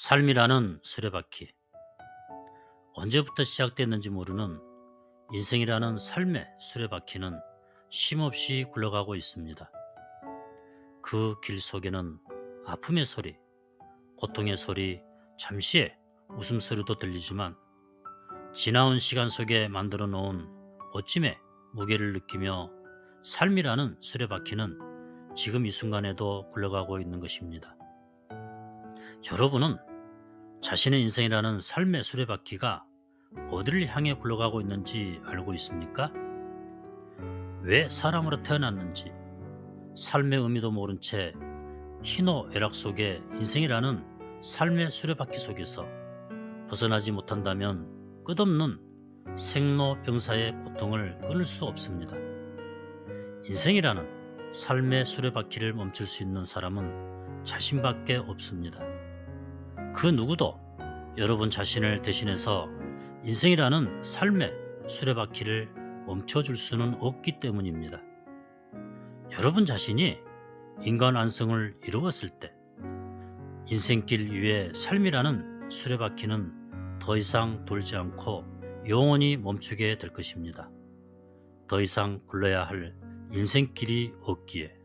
삶이라는 수레바퀴. 언제부터 시작됐는지 모르는 인생이라는 삶의 수레바퀴는 쉼없이 굴러가고 있습니다. 그 길 속에는 아픔의 소리, 고통의 소리, 잠시의 웃음소리도 들리지만 지나온 시간 속에 만들어 놓은 멋짐의 무게를 느끼며 삶이라는 수레바퀴는 지금 이 순간에도 굴러가고 있는 것입니다. 여러분은 자신의 인생이라는 삶의 수레바퀴가 어디를 향해 굴러가고 있는지 알고 있습니까? 왜 사람으로 태어났는지 삶의 의미도 모른 채 희노애락 속에 인생이라는 삶의 수레바퀴 속에서 벗어나지 못한다면 끝없는 생로병사의 고통을 끊을 수 없습니다. 인생이라는 삶의 수레바퀴를 멈출 수 있는 사람은 자신밖에 없습니다. 그 누구도 여러분 자신을 대신해서 인생이라는 삶의 수레바퀴를 멈춰줄 수는 없기 때문입니다. 여러분 자신이 인간 안성을 이루었을 때 인생길 위에 삶이라는 수레바퀴는 더 이상 돌지 않고 영원히 멈추게 될 것입니다. 더 이상 굴러야 할 인생길이 없기에